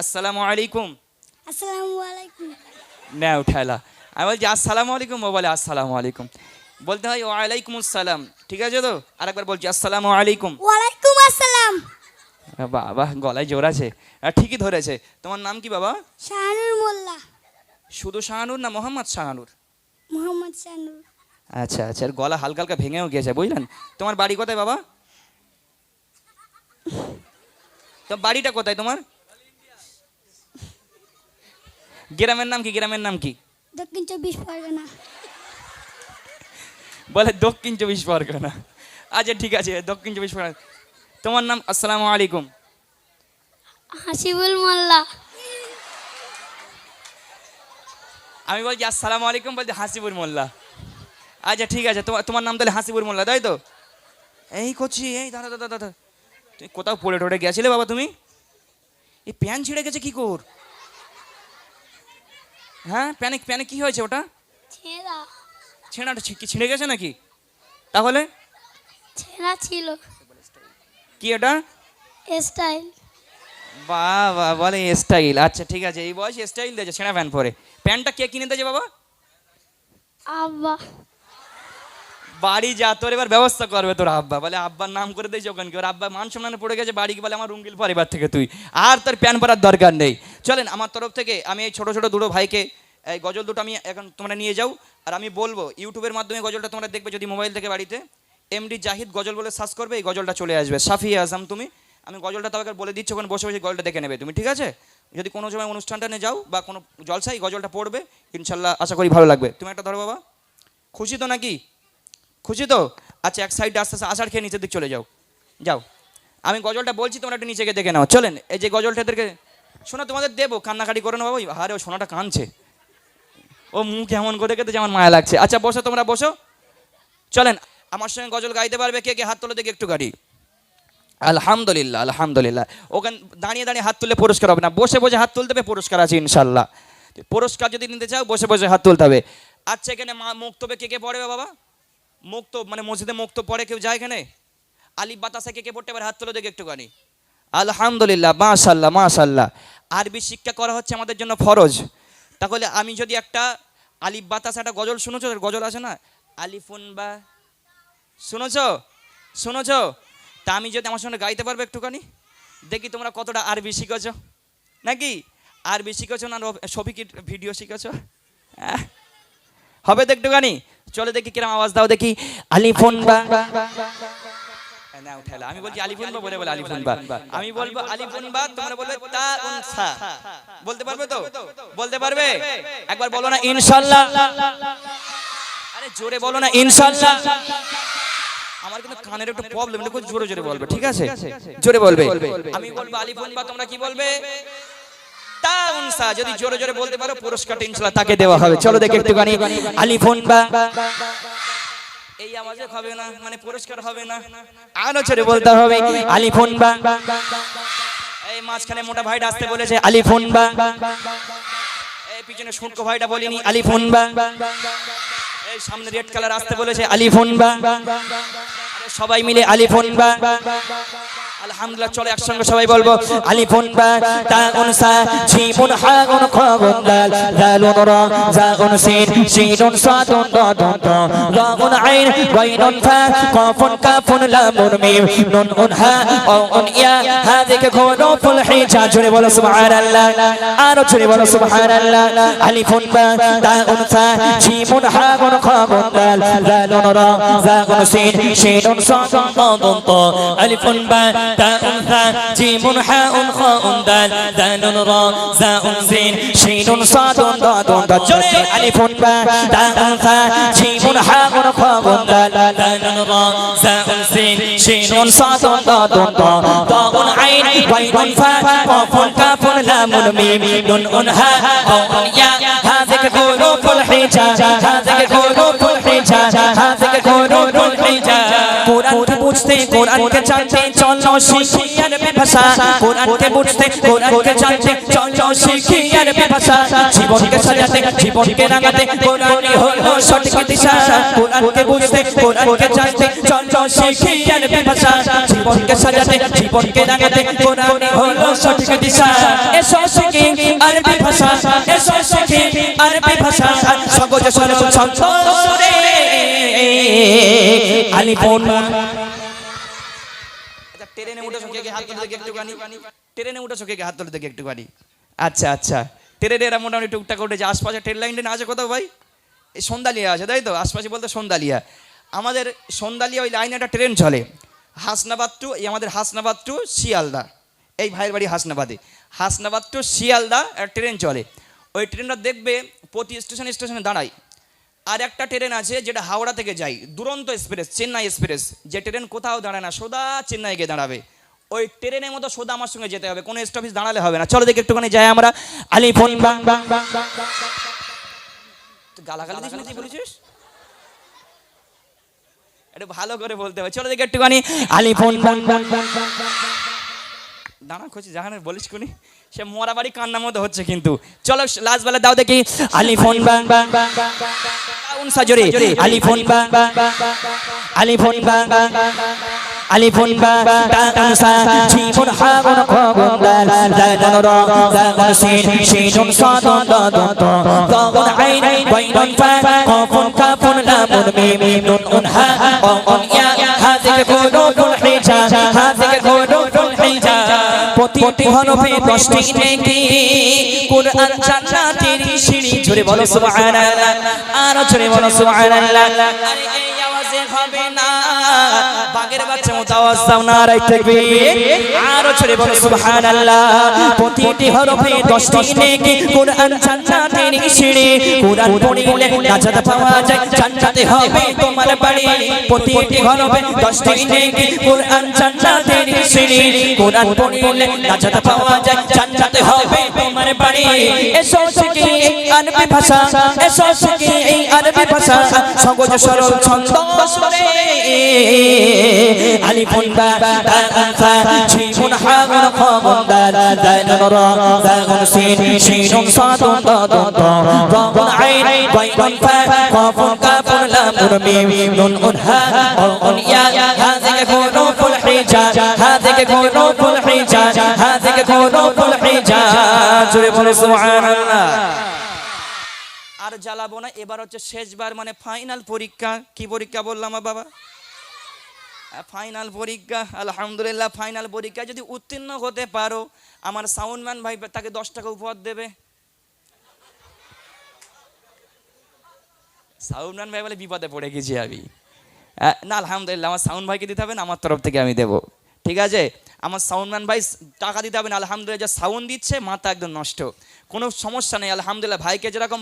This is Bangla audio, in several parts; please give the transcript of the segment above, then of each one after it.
আসসালামু আলাইকুম। আসসালামু আলাইকুম। না উঠালা। আমি বলছি আসসালামু আলাইকুম? ও বলে আসসালামু আলাইকুম। বলতে হয় ওয়ালাইকুম আসসালাম। ঠিক আছে তো? আরেকবার বলছি আসসালামু আলাইকুম। ওয়ালাইকুম আসসালাম। বাবা গলায় জোর আছে। ঠিকই ধরেছে। তোমার নাম কি বাবা? শাহানুর মোল্লা। শুধু শাহানুর না মোহাম্মদ শাহানুর? মোহাম্মদ শাহানুর। আচ্ছা আচ্ছা গলা হালকা হালকা ভেঙেও গিয়েছে বুঝলেন? তোমার বাড়ি কোথায় বাবা? তো বাড়িটা কোথায় তোমার? গ্রামের নাম কি? গ্রামের নাম কি? দক্ষিণ চব্বিশ পরগনা। বলে দক্ষিণ চব্বিশ পরগনা। আচ্ছা ঠিক আছে দক্ষিণ চব্বিশ পরগনা। তোমার নাম? আসসালামু আলাইকুম। হাসিবুল মোল্লা। আমি বলছি আসসালামু আলাইকুম বলছি হাসিবুর মোল্লা। আচ্ছা ঠিক আছে তোমার তোমার নাম তাহলে হাসিবুর মোল্লা তাই তো? এই করছি এই দাদা দাদা দাদা তুই কোথাও পড়ে টড়ে গেছিলে বাবা তুমি? এই প্যান ছিঁড়ে গেছে কি কর? হ্যাঁ প্যানে প্যানে কি হয়েছে ওটা? ছেঁড়া। ছেঁড়াটা কি ছিঁড়ে গেছে নাকি? তাহলে? ছেঁড়া ছিল। কি এটা? স্টাইল। বাহ বাহ বলে স্টাইল। আচ্ছা ঠিক আছে এই বয়স স্টাইল দিয়েছে ছেঁড়া প্যান্ট পরে। প্যান্টটা কে কিনে দিয়েছে বাবা? আব্বা। বাড়ি যা, তোর এবার ব্যবস্থা করবে তোর আব্বা। বলে, আব্বার নাম করে দিয়েছে ওখানে কি ওর আব্বা মান সম্মানে পড়ে গেছে বাড়ি বলে, আমার রুঙ্গিল পরিবার থেকে তুই। আর তোর প্যান পরার দরকার নেই। চলেন, আমার তরফ থেকে আমি এই ছোটো ছোটো দুটো ভাইকে, এই গজল দুটো আমি এখন তোমরা নিয়ে যাও। আর আমি বলব, ইউটিউবের মাধ্যমে গজলটা তোমরা দেখবে যদি মোবাইল থেকে বাড়িতে। এমডি জাহিদ গজল বলে সার্চ করবে, এই গজলটা চলে আসবে। সাফিয়া আজম, তুমি? আমি গজলটা তোমাকে বলে দিচ্ছি, ওখানে বসে বসে গজলটা দেখে নেবে। তুমি ঠিক আছে? যদি কোনো সময় অনুষ্ঠানটানে যাও বা কোনো জলসাই গজলটা পড়বে, ইনশাল্লাহ আশা করি ভালো লাগবে। তুমি একটা ধরো বাবা। খুশি তো নাকি? খুশি তো? আচ্ছা এক সাইডে আস্তে আস্তে আষাঢ় খেয়ে নিচের দিক চলে যাও। যাও। আমি গজলটা বলছি, তোমরা একটু নিচে গিয়ে দেখে নাও। চলেন, এই যে গজলটা এদেরকে শোনা, তোমাদের দেবো, কান্নাকাটি করে নেব বাবু। হারে ও সোনাটা কাঁদছে। ও, মুখ এমন করে খেতে যেমন মায়া লাগছে। আচ্ছা বসো, তোমরা বসো। চলেন, আমার সঙ্গে গজল গাইতে পারবে কে কে? হাত তুলে দেখে একটু গাড়ি। আলহামদুলিল্লাহ আলহামদুলিল্লাহ। ওখানে দাঁড়িয়ে দাঁড়িয়ে হাত তুললে পুরস্কার হবে না। বসে বসে হাত তুলতে হবে, পুরস্কার আছে, ইনশাল্লাহ। পুরস্কার যদি নিতে চাও, বসে বসে হাত তুলতে হবে। আচ্ছা এখানে মা মুক্তবে কে কে পড়বে বাবা? মুক্ত মানে মসজিদে মুক্ত পড়ে কেউ যায় এখানে? আলিফ বাতাসে কে কে পড়তে পারে? হাত তুলে দেখে একটুখানি। আলহামদুলিল্লাহ, মাশাল্লাহ মাশাল্লাহ। আরবি শিক্ষা করা হচ্ছে আমাদের জন্য ফরজ। তাহলে আমি যদি একটা আলিফ বাতাস একটা গজল শুনেছো? গজল আছে না? আলিফুন বা, শুনেছ? শুনেছ? তা আমি যদি আমার সঙ্গে গাইতে পারবে একটুখানি? দেখি তোমরা কতটা আরবি শিখেছ। নাকি? আরবি শিখেছ না সফিকির ভিডিও শিখেছ? হ্যাঁ? হবে তো একটুখানি? চলে দেখি কিরম আওয়াজ দাও দেখি। আলিফুন বা না উঠালা আমি বলছি আলিফুন বা বলে বলে আলিফুন বা আমি বলব আলিফুন বা তোমরা বলবে তা উন সা বলতে পারবে তো? বলতে পারবে? একবার বলো না ইনশাআল্লাহ আরে জোরে বলো না ইনশাআল্লাহ আমার কিন্তু কানের একটু প্রবলেম জোরে জোরে বলবে ঠিক আছে? জোরে বলবে। আমি বলব আলিফুন বা তোমরা কি বলবে? উনসা যদি জোরে জোরে বলতে পারো পুরস্কারটা ইনশাআল্লাহ তাকে দেওয়া হবে। চলো দেখে একটুখানি আলিফুন বা এই আওয়াজে হবে না মানে পুরস্কার হবে না। আরও জোরে বলতে হবে। আলিফুন বা এই মাঝখানে মোটা ভাইটা আসতে বলেছে আলিফুন বা। এই পিছনে শুনকো ভাইটা বলিনি আলিফুন বা। এই সামনে রেড কালার আসতে বলেছে আলিফুন বা। সবাই মিলে আলিফুন বা। আলহামদুলিল্লাহ, চলে একসঙ্গে সবাই বলব, আলিফুন বা, তা উনসা জিমুন হা উন খ গুন দাল দালুন র, জা উন সিন সিনুন সাদুন দাদুন তা রা উন আইন গাইনুন ফা কাফুন কাফুন লামুন মিম, নুন উন হা ও উন ইয়া, হা দেখে হাদিকে খুরুফুল হিজা জুড়ে বলো সুবহানাল্লাহ, আর জুড়ে বলো সুবহানাল্লাহ, আলিফুন বা, তা উনসা জিমুন হা উন খ গুন দাল দালুন র, জা উন সিন সিনুন সাদুন দাদুন তা আলিফুন বা تاء ثاء جيم حاء خاء دال دال راء زاء سين شين صاد ضاد ضاد جري ألف باء تاء ثاء جيم حاء خاء دال دال راء زاء سين شين صاد ضاد ضاد ضاء عين غين فاء قاف كاف لام ميم نون هاء واو ياء هذه حروف করতে চায় হাত থেকে ভাষা কোরআনকে বুঝতে কোরআনকে জানতে চলো শিখি আরবি ভাষা ভাষা জীবনকে সাজাতে জীবনকে রাঙাতে কোরআনই হলো সঠিক দিশা। এসো ভাষা এসো শিখি ভাষা আলিফুন আচ্ছা ট্রেনে উঠেছো কে কে হাত তুলে দেখি একটুখানি। ট্রেনে উঠেছো কে কে হাত তুলে দেখি একটুখানি। আচ্ছা আচ্ছা। ট্রেনে এরা মোটামুটি টুকটাক উঠেছে আশপাশে ট্রেন লাইন ট্রেন আছে কোথাও ভাই? এই সন্ধ্যালিয়া আছে তাই তো? আশপাশে বলতে সন্ধ্যালিয়া আমাদের সন্ধ্যালিয়া ওই লাইনে একটা ট্রেন চলে। হাসনাবাদ টু এই আমাদের হাসনাবাদ টু শিয়ালদা। এই ভাইয়ের বাড়ি হাসনাবাদে। হাসনাবাদ টু শিয়ালদা একটা ট্রেন চলে। ওই ট্রেনটা দেখবে প্রতি স্টেশন স্টেশনে দাঁড়ায়। আর একটা ট্রেন আছে যেটা হাওড়া থেকে যায় দুরন্ত এক্সপ্রেস চেন্নাই এক্সপ্রেস যে ট্রেন কোথাও দাঁড়ায় না সোদা চেন্নাই গিয়ে দাঁড়াবে ওই ট্রেনের মতো সোদা আমার সঙ্গে যেতে হবে কোনো স্টপেজ দাঁড়ালে হবে না চলো দেখি একটুখানি যাই আমরা আলিফুন বাং বাং তুই গালাগালি দিস না তুই বলেছিস একটু ভালো করে বলতে হবে চলো দেখি একটুখানি আলিফুন বাং বাং দাঁড়া খুঁজি জাহানের বলিস কোনি সে মরা বাড়ি কান্নার মতো হচ্ছে কিন্তু চলো লাস্ট বেলা দাও দেখি আলিফুন বাং বাং উন সাজরে আলিফুন বাং আলিফুন বাং আলিফুন বাং তানসা জীবন হাগুন কগুন দাল দাল র দাল সিন সিনুন সাদন দাদন গাগুন আইন বাইনুন ফা কফুন কাফুন লামুন মিম নুন উন হা উন ইয়া হাযিক কুলুবুল হিজা হাযিক কুলুবুল হিজা প্রতিটি হরফে দশটি নেকি কুরআন জান্নাতের সিঁড়ি জুড়ে বলো সুবহানাল্লাহ। আর বলো সুবহানাল্লাহ। হবে না। বাগের বাচ্চা মতো আওয়াজ দাও না রাই তাকবীর আর জুড়ে বলো, সুবহানাল্লাহ। প্রতিটি হরফে দশটি নেকি কুরআন জান্নাতের সিঁড়ি কুরআন পড়িলে নাজাত পাওয়া যায় জান্নাতে হবে তোমার বাড়ি। প্রতিটি হরফে দশটি নেকি কুরআন জান্নাতের সিঁড়ি কুরআন পড়িলে নাজাত পাওয়া যায় জান্নাতে হবে তোমার বাড়ি। এসো শিখি আরবি ভাষা, এসো শিখি আরবি ভাষা। সহজ সরল ছন্দ সুরে আলিফুন বা আনফা জিমুন হাগুন খাগুন দাল দালুন রা দাগুন সিন সিনুন সাদুন দাদুন তা রাগুন আইন বাইনুন ফা কাফুন কাফুন লামুন মিম নুন, উন, হা উন, ইয়া হাযিহি হুরুফুল হিজাজ হাযিহি হুরুফুল হিজাজ হাযিহি হুরুফুল হিজাজ জুড়ে বলে, সুবহানাল্লাহ। আর জ্বালাবো না। এবার হচ্ছে শেষবার মানে ফাইনাল পরীক্ষা। কি পরীক্ষা বললাম বাবা? ফাইনাল পরীক্ষা। আলহামদুলিল্লাহ ফাইনাল পরীক্ষা। যদি উত্তীর্ণ হতে পারো, আমার সাউন্ডম্যান ভাই তাকে দশ টাকা উপহার দেবে। সাউন্ডম্যান ভাই বলে, বিপদে পড়ে গেছি আমি। না, আলহামদুলিল্লাহ, আমার সাউন্ড ভাইকে দিতে হবে না, আমার তরফ থেকে আমি দেবো। ঠিক আছে? আমার সাউন্ডম্যান ভাই টাকা দিতে হবে না, আলহামদুলিল্লাহ, যা সাউন্ড দিচ্ছে, মাথা একদম নষ্ট। কোনো সমস্যা নেই, আলহামদুলিল্লাহ, ভাইকে যেরকম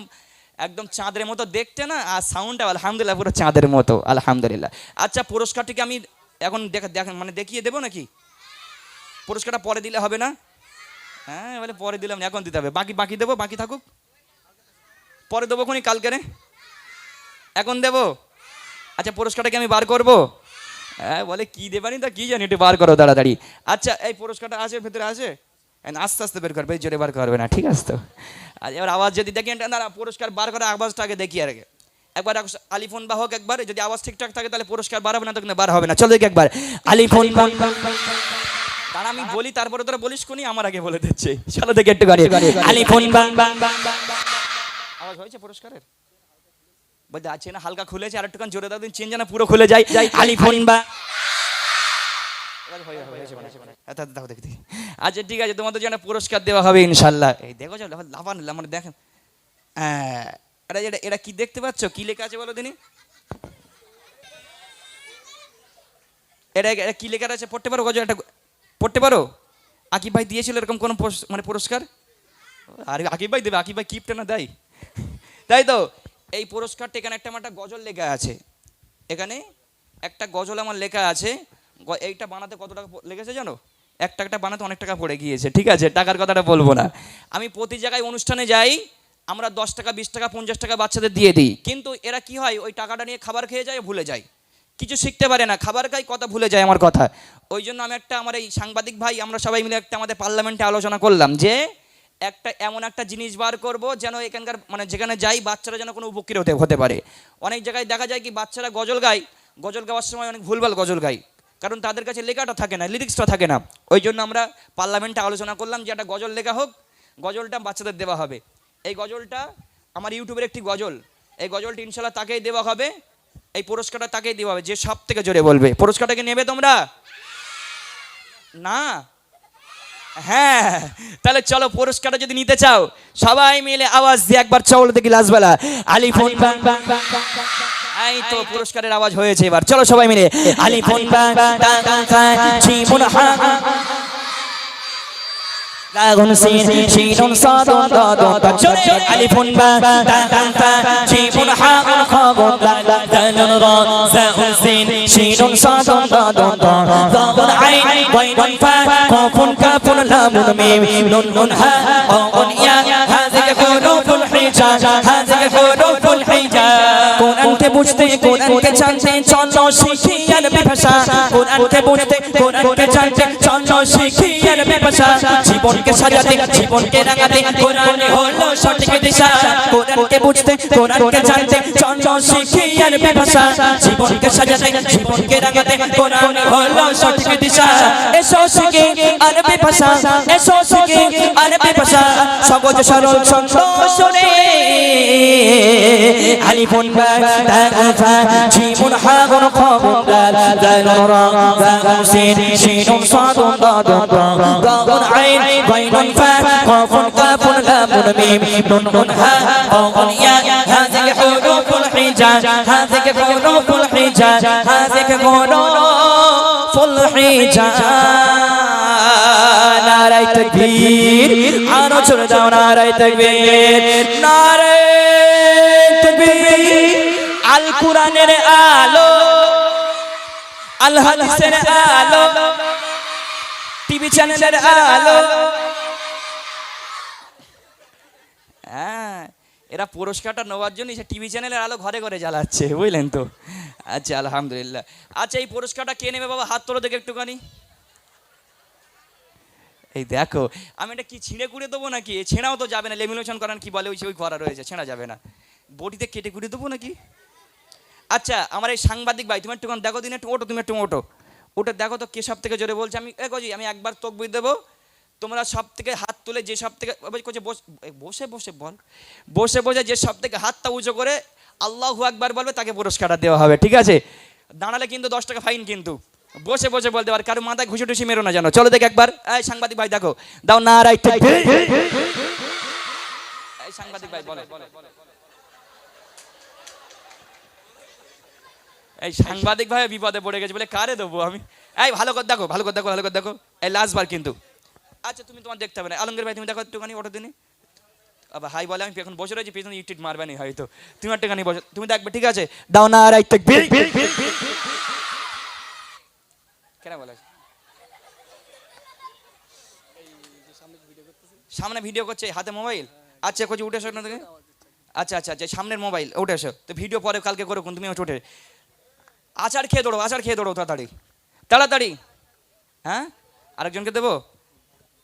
একদম চাঁদের মতো দেখতে না, আর সাউন্ডটা আলহামদুলিল্লাহ পুরো চাঁদের মতো, আলহামদুলিল্লাহ। আচ্ছা পুরস্কারটিকে আমি এখন দেখা দেখেন মানে দেখিয়ে দেবো নাকি? পুরস্কারটা পরে দিলে হবে না? হ্যাঁ বলে পরে দিলাম এখন দিতে হবে। বাকি বাকি দেবো, বাকি থাকুক। পরে দেবো কোনি কালকে রে। এখন দেবো। আচ্ছা পুরস্কারটাকে আমি বার করব? হ্যাঁ বলে কী দেবানি তা কী জানি, একটু বার করো তাড়াতাড়ি। আচ্ছা এই পুরস্কারটা আছে, ভেতরে আছে? আস্তে আস্তে বের করবে জোরে বার করবে না ঠিক আছে তো আর এবার আওয়াজ যদি দেখি না না পুরস্কার বার করার আওয়াজটা আগে দেখি আর আগে একবার আলিফোন বা হোক একবার যদি আওয়াজ ঠিকঠাক থাকে তাহলে পুরস্কার বার হবে না তখন বার হবে না চলো একবার আলিফোন তারা আমি বলি তারপরে তোরা বলিস কোনি আমার আগে বলে দিচ্ছে চলো দেখি একটু গাড়ি আলিফুন আওয়াজ হয়েছে পুরস্কারের বলতে আছে না হালকা খুলেছে আর একটুখানি জোরে দাও দিন চেন যেন পুরো খুলে যায় আলিফোন বা আচ্ছা দেখো দেখি। আচ্ছা ঠিক আছে তোমাদের জন্য পুরস্কার দেওয়া হবে ইনশাল্লাহ এই দেখো চলো লাভান মানে দেখেন। হ্যাঁ এটা এটা এটা কি দেখতে পাচ্ছ? কি লেখা আছে বলো দিনি? এটা এটা কি লেখা আছে? পড়তে পারো গজল এটা পড়তে পারো? আকিব ভাই দিয়েছিল এরকম কোনো মানে পুরস্কার? আরে আকিব ভাই দেবে আকিব ভাই কিপটা না দেয় তাই তো? এই পুরস্কারটা এখানে একটা আমার একটা গজল লেখা আছে। এখানে একটা গজল আমার লেখা আছে। এইটা বানাতে কত টাকা লেগেছে জানো? একটা একটা বানাতে অনেক টাকা পড়ে গিয়েছে, ঠিক আছে? টাকার কথাটা বলব না। আমি প্রতি জায়গায় অনুষ্ঠানে যাই, আমরা দশ টাকা, বিশ টাকা, পঞ্চাশ টাকা বাচ্চাদের দিয়ে দিই। কিন্তু এরা কি হয়, ওই টাকাটা নিয়ে খাবার খেয়ে যায়, ভুলে যায়। কিছু শিখতে পারে না, খাবার খাই, কথা ভুলে যায় আমার কথা। ওই জন্য আমি একটা আমার এই সাংবাদিক ভাই, আমরা সবাই মিলে একটা আমাদের পার্লামেন্টে আলোচনা করলাম যে, একটা এমন একটা জিনিস বার করব যেন এখানকার মানে যেখানে যাই, বাচ্চারা যেন কোনো উপকৃত হতে পারে। অনেক জায়গায় দেখা যায় কি, বাচ্চারা গজল গায়। গজল গাওয়ার সময় অনেক ভুলভাল গজল গায়। কারণ তাদের কাছে লেখাটা থাকে না লিরিক্সটা থাকে না। ওই জন্য আমরা পার্লামেন্টে আলোচনা করলাম যে একটা গজল লেখা হোক গজলটা বাচ্চাদের দেওয়া হবে। এই গজলটা আমার ইউটিউবের একটি গজল। এই গজলটি ইনশাল্লাহ তাকেই দেওয়া হবে এই পুরস্কারটা তাকেই দেওয়া হবে যে সব থেকে জোরে বলবে। পুরস্কারটাকে নেবে তোমরা? না? হ্যাঁ তাহলে চলো পুরস্কারটা যদি নিতে চাও সবাই মিলে আওয়াজ দিয়ে একবার চল দেখি লাজবেলা আলি ফোন এই তো পুরস্কারের আওয়াজ হয়েছে এবার চলো সবাই মিলে আলি ফোন বা জীবন হা লাগুন সিন শিনুন সাদন দাদন চলে আলি ফোন বা জীবন হা খবর দাদন র জাহুন সিন শিনুন সাদন দাদন দাদন আইন ওয়াইন ফা কফুন কাফুন লামুন মিম নুন নুন হা অন ইয়া হাযিক হুরুফুল হিজা হাযিক হুরুফুল হিজা কোরআনকে বুঝতে কোরআনকে জানতে চলো শিখি আরবি ভাষা কোরআনকে বুঝতে কোরআনকে জানতে চলো শিখি আরবি ভাষা জীবনকে সাজাতে, জীবনকে রাঙাতে, কোরআন হলো সঠিক দিশা। কোরআনকে বুঝতে, কোরআনকে জানতে চলো শিখি আরবি ভাষা জীবনকে সাজাতে, জীবনকে রাঙাতে, কোরআন হলো সঠিক দিশা। এসো শিখে আরবি ভাষা, এসো শিখে আরবি ভাষা। সহজ সরল ছন্দ শুনে আলিফুন বা তাগফা জিমুন হাগুন খাবুন দাল দালুন রা দাগুন সিন শিনুন গাউন আইন গাইনুন ফা কাফুন কাফুন লামুন মিম নুন নুন হা গাউন ইয়া হাযিক হুরুফুল হিজাজ হাযিক হুরুফুল হিজাজ হাযিক হুরুফুল হিজাজ নারাই তকবীর আরও ছড়ে যাও নারাই আল কুরআনের আলো আল হাদিসের আলো টিভি চ্যানেলের আলো। হ্যাঁ এরা পুরস্কারটা নেওয়ার জন্য সে টিভি চ্যানেলের আলো ঘরে ঘরে জ্বালাচ্ছে, বুঝলেন তো? আচ্ছা আলহামদুলিল্লাহ। আচ্ছা এই পুরস্কারটা কে নেবে বাবা? হাত তোলো দেখে একটুখানি। এই দেখো, আমি এটা কি ছিঁড়ে কুড়ে দেবো নাকি? ছেঁড়াও তো যাবে না, লেমিনেশন করান কি বলে? ওই ওই করা রয়েছে, ছেঁড়া যাবে না। বটিতে কেটে কুড়ে দেবো নাকি? আচ্ছা আমার এই সাংবাদিক ভাই, তুমি একটুখানি দেখো দিন, একটু ওটো তুমি একটু ওটো ওটা দেখো তো কে সব থেকে জোরে বলছে। আমি এ কজি আমি একবার তকবির দেবো। তোমরা সব থেকে হাত তুলে যে সব থেকে ওই বস- বসে বল। বসে বসে যে সব থেকে হাতটা উঁচু করে আল্লাহ একবার বলবে তাকে পুরস্কারটা দেওয়া হবে ঠিক আছে? দাঁড়ালে কিন্তু দশ টাকা ফাইন কিন্তু। বসে বসে বলতে পারে কারও মাথায় ঘুষে টুসি মেরো না জানো চলো দেখ একবার। এই সাংবাদিক ভাই দেখো। দাও না রাইট সাংবাদিক ভাই বলে। এই সাংবাদিক ভাই বিপদে পড়ে গেছে বলে কারে দেবো আমি? এই, ভালো করে দেখো, ভালো করে দেখো, ভালো করে দেখো। এই লাস্ট বার কিন্তু। আচ্ছা তুমি তোমার দেখতে হবে না। আলমগীর ভাই, তুমি দেখো একটুখানি ওটা দিনে। আবার হাই বলে, আমি এখন বসে রয়েছি, পেছনে ইটিট মারবে নি হয়তো। তুমি একটুখানি বসে, তুমি দেখবে, ঠিক আছে? দাও না, রাইট তাকবীর কেন বলে? সামনে ভিডিও করছে, হাতে মোবাইল আচ্ছা কোচি উঠে এসো আচ্ছা আচ্ছা আচ্ছা সামনের মোবাইল উঠে এসো। তো ভিডিও পরে কালকে করো তুমি উঠে আচার খেয়ে দৌড়ো, আচার খেয়ে দৌড়ো তাড়াতাড়ি। তাড়াতাড়ি। হ্যাঁ? আরেকজনকে দেবো?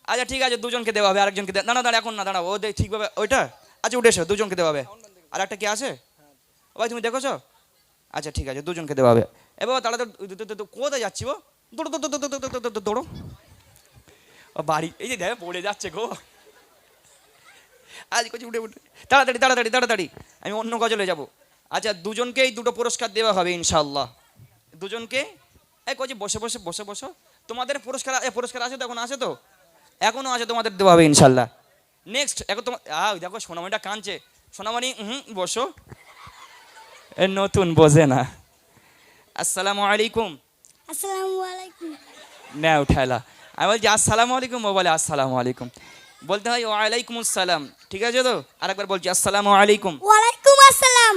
আচ্ছা ঠিক আছে, দুজনকে দেওয়া হবে, আরেকজনকে দে- না না, দাঁড়া, এখন না দাঁড়াও ও দে ঠিকভাবে, ওইটা? আচ্ছা উঠে এসো, দুজনকে দেওয়া হবে। আর একটা কি আছে? ভাই, তুমি দেখোছো? আচ্ছা ঠিক আছে, দুজনকে দেওয়া হবে। এ বাবা, তাড়াতাড়ি কোথায় যাচ্ছি ও দৌড়ো দৌড়ো দৌড়ো দৌড়ো দৌড়ো দৌড়ো দৌড়ো। ও বাড়ি এই যে দেখ, পড়ে যাচ্ছে গো। আজ কচি উঠে উঠে তাড়াতাড়ি তাড়াতাড়ি তাড়াতাড়ি। আমি অন্য গজলে যাব। আচ্ছা দুজনকেই দুটো পুরস্কার দেওয়া হবে ইনশাল্লাহ দুজনকে? এই কচি বসে বসে বসে বসো। তোমাদের পুরস্কার পুরস্কার আছে তো এখন আছে তো? এখনও আছে তোমাদের দেওয়া হবে ইনশাল্লাহ নেক্সট এখন তোমার আ দেখো সোনামণিটা কাঁদছে। সোনামণি হুম বসো। এ নতুন বোঝে না। আসসালামু আলাইকুম। আসসালামু আলাইকুম। না উঠাইলা আমি বলছি আসসালামু আলাইকুম ও বলে আসসালামু আলাইকুম। বলতে হয় ওয়ালাইকুম আসসালাম। ঠিক আছে তো? আরেকবার বলছি আসসালামু আলাইকুম। ওয়ালাইকুম আসসালাম।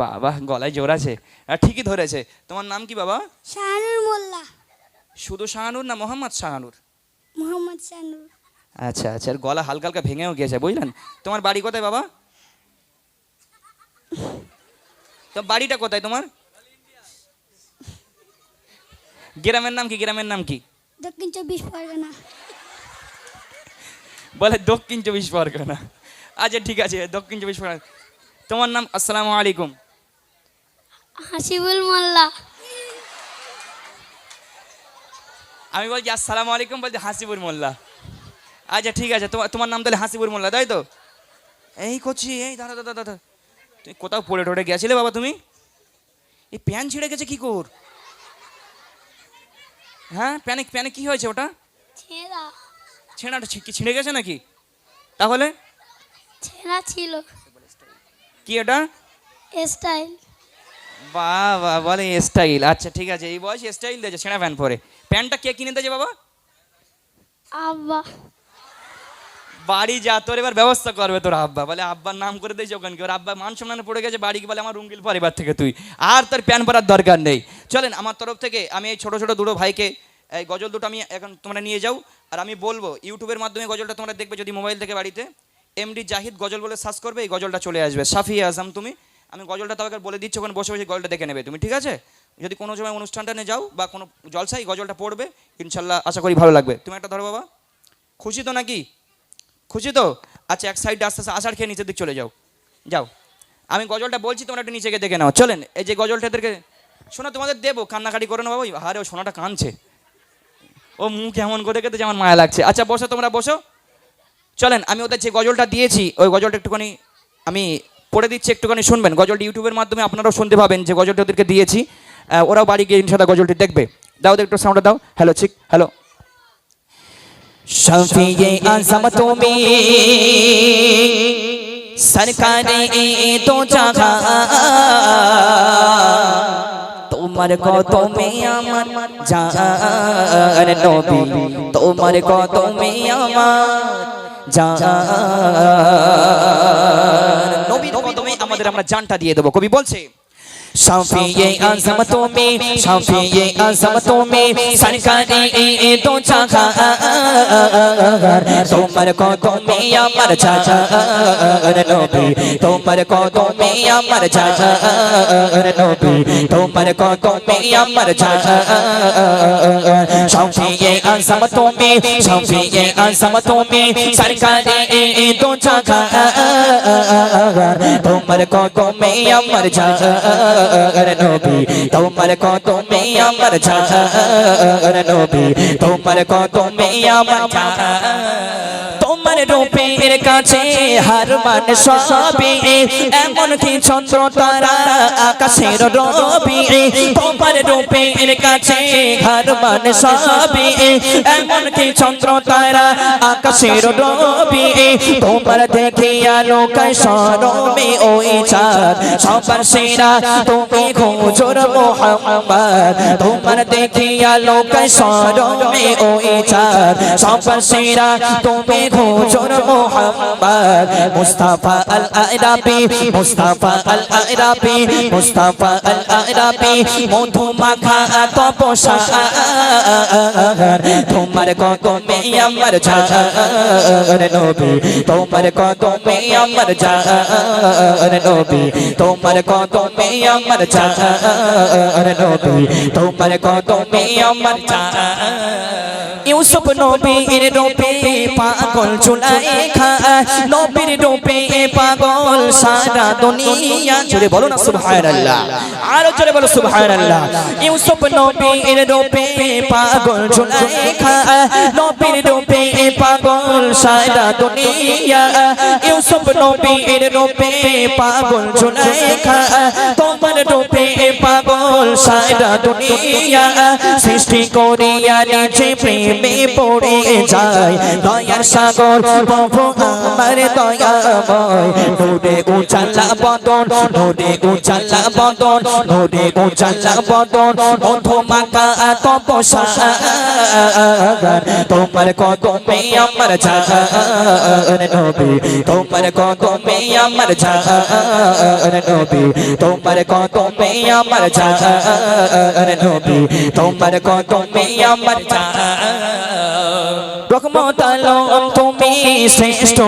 বাবা গলায় জোর আছে। ঠিকই ধরেছে। তোমার নাম কি বাবা? শাহানুর মোল্লা। শুধু শাহানুর না মোহাম্মদ শাহানুর? মোহাম্মদ শাহানুর। আচ্ছা আচ্ছা আর গলা হালকা হালকা ভেঙেও গিয়েছে বুঝলেন? তোমার বাড়ি কোথায় বাবা? তো বাড়িটা কোথায় তোমার? গ্রামের নাম কি গ্রামের নাম কি? দক্ষিণ চব্বিশ পরগনা। বলে দক্ষিণ চব্বিশ পরগনা। আচ্ছা ঠিক আছে দক্ষিণ চব্বিশ পরগনা। তোমার নাম আসসালামু আলাইকুম। হাসিবুল মোল্লা। আমি বলছি আসসালামু আলাইকুম বলছি হাসিবুর মোল্লা। আচ্ছা ঠিক আছে তোমার তোমার নাম তাহলে হাসিবুর মোল্লা তাই তো? এই করছি এই দাদা দাদা দাদা তুমি কোথাও পড়ে টড়ে গেছিলে বাবা তুমি? এই প্যান ছিঁড়ে গেছে কি কর? হ্যাঁ প্যানে প্যানে কি হয়েছে ওটা? ছেঁড়া। ছেঁড়াটা ছিঁড়ে গেছে নাকি? তাহলে? ছেঁড়া ছিল। কি এটা স্টাইল। বাহ বাহ বলে স্টাইল। আচ্ছা ঠিক আছে এই বয়স স্টাইল দিয়েছে ছেঁড়া প্যান্ট পরে। প্যান্টটা কে কিনে দিয়েছে বাবা? আব্বা। বাড়ি যা তোর এবার ব্যবস্থা করবে তোর আব্বা। বলে আব্বার নাম করে দিয়েছে ওখানে ওর আব্বা মান সম্মানে পড়ে গেছে বাড়ি বলে আমার রুঙ্গিল পরিবার থেকে তুই। আর তোর প্যান পরার দরকার নেই। চলেন আমার তরফ থেকে আমি এই ছোটো ছোটো দুটো ভাইকে এই গজল দুটো আমি এখন তোমরা নিয়ে যাও। আর আমি বলব ইউটিউবের মাধ্যমে গজলটা তোমরা দেখবে যদি মোবাইল থেকে বাড়িতে। এমডি জাহিদ গজল বলে সার্চ করবে, এই গজলটা চলে আসবে। সাফিয়া আজম, তুমি? আমি গজলটা একবার বলে দিচ্ছি, ওখানে বসে বসে গজলটা দেখে নেবে তুমি, ঠিক আছে? যদি কোনো সময় অনুষ্ঠানটা নিয়ে যাও বা কোনো জলসাই গজলটা পড়বে, ইনশাল্লাহ আশা করি ভালো লাগবে। তুমি একটা ধরো বাবা। খুশি তো নাকি? খুশি তো? আচ্ছা এক সাইডে আস্তে আস্তে আষাঢ় খেয়ে নিচের দিক চলে যাও। যাও। আমি গজলটা বলছি, তোমরা একটু নিচে গিয়ে দেখে নাও। চলেন, এই যে গজলটা এদেরকে, শোনা, তোমাদের দেবো, কান্নাকাটি করে না বাবা। হারে ও সোনাটা কাঁদছে। ও মুখ এমন করে কেটেছে যেমন মায়া লাগছে। আচ্ছা বসো, তোমরা বসো। চলেন, আমি ওদের যে গজলটা দিয়েছি, ওই গজলটা একটুখানি আমি পড়ে দিচ্ছি, একটুখানি শুনবেন। গজলটি ইউটিউবের মাধ্যমে আপনারাও শুনতে পাবেন যে গজলটা ওদেরকে দিয়েছি। ওরাও বাড়ি গিয়ে ইনশাল্লাহ গজলটি দেখবে। দাও একটু সাউন্ডটা দাও। হ্যালো ঠিক হ্যালো শফিয়ে তোমার কত মেয়ামার আমার নবী। তোমার কত মে আমার জান তুমি কদমে আমাদের আমরা জানটা দিয়ে দেবো। কবি বলছে শফিয়ে আজম তুমি শফিয়ে আজম তুমি সরকারে তো জাগা তোমার কত মে আমার জান নবী তোমার কত মে আমার জান নবী তোমার কত মে আমার জান শফিয়ে আজম তুমি শফিয়ে আজম তুমি সরকারে তো জাগা তোমার কত মে আমার জান নবী তোমার কত মে আমার জান নবী তোমার কত মে আমার জান তোমার রূপের কাছে হার মান সবই, এমন কি চন্দ্র তারা আকাশের রবি তোমার রূপের কাছে হার মান সবই, এমন কি চন্দ্র তারা আকাশের রবি, তোমার দেখিয়া লোকায় সরমে ওই চাঁদ, সবার সেরা তুমি খুজুর মোহাম্মদ, তোমার দেখিয়া লোকায় সরমে ওই চাঁদ, সবার সেরা তুমি খুজুর মোহাম্মদ মুস্তাফা আল আরাবি মুস্তাফা আল আরাবি মুস্তাফা আল আরাবি মধু তপসা তোমার কত মে আমার জান নবী, তোমার কত মে আমার জান নবী, তোমার কত মে আমার জান নবী, তোমার কত মে আমার জান ইউসুফ নবীর রূপে পাগল চুলাই খা নবীর রূপে পাগল সারা দুনিয়া জুড়ে বলো না সুবহানাল্লাহ। আরও জোরে বলো সুবহানাল্লাহ। ইউসুফ নবীর রূপে পাগল চুলাই খা নবীর রূপে পাগল সারা দুনিয়া। ইউসুফ নবীর রূপে পাগল চুলাই খা তোমার রূপে পাগল সারা দুনিয়া। সৃষ্টি করিয়া নিচে প্রেমে পড়ে যায়। দয়ার সাগর প্রভু আমার দয়াময়। নোরে উচাল্লা বদন নোরে উচাল্লা বদন নোরে উচাল্লা বদন। বন্ধু মাকা তপসা তোমার কদমে আমার জান নবী। তোমার কদমে আমার জান নবী। তোমার কদমে আমার জান নবী। তোমার কদমে আমার জান রহমত আলম তুমি শ্রেষ্ঠ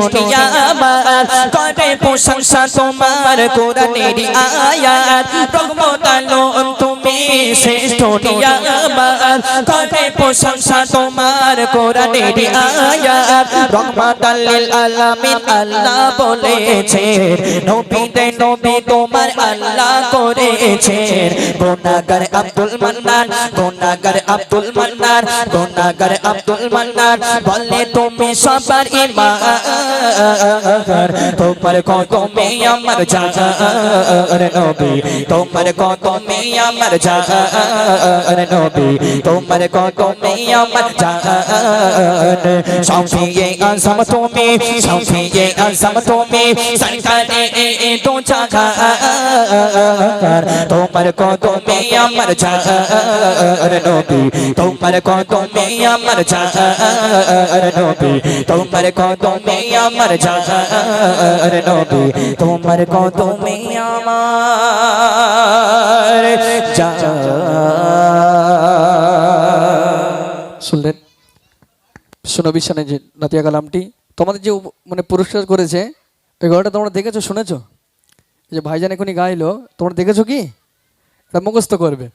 করে প্রশংসা তোমার কোরআনের আয়াত। রহমত আলম শ্রেষ্ঠ নিয়ামত করে প্রশংসা তোমার কোরআনের আয়াত। রহমত লিল আলামিন আল্লাহ বলেছে নবীতে নবী তোমার আল্লাহ করেছে গুনাহগার আব্দুল মান্নান, গুনাহগার আব্দুল মান্নান, গুনাহগার আব্দুল মান্নান বলে, তুমি সবার ইমান তোমার কদমে আমার জান নবী, তোমার কদমে আমার জান নবী তোমার কদমে আমার জান শাফিয়ে আজম তুমি শাফিয়ে আজম তুমি সরকারে তো জাগার তোমার কদমে আমার জান নবী তোমার কদমে আমার জান নবী তোমার কদমে আমার জান নবী তোমার কদমে আমার জান শুনলেন? সুনবিশানে সানে যে নাতিয়া কালামটি। তোমাদের যে মানে পুরস্কার করেছে, ওই গলাটা তোমরা দেখেছ, শুনেছো? যে ভাইজান এখনই গাইলো, তোমরা দেখেছ কি? এটা মুখস্থ করবে।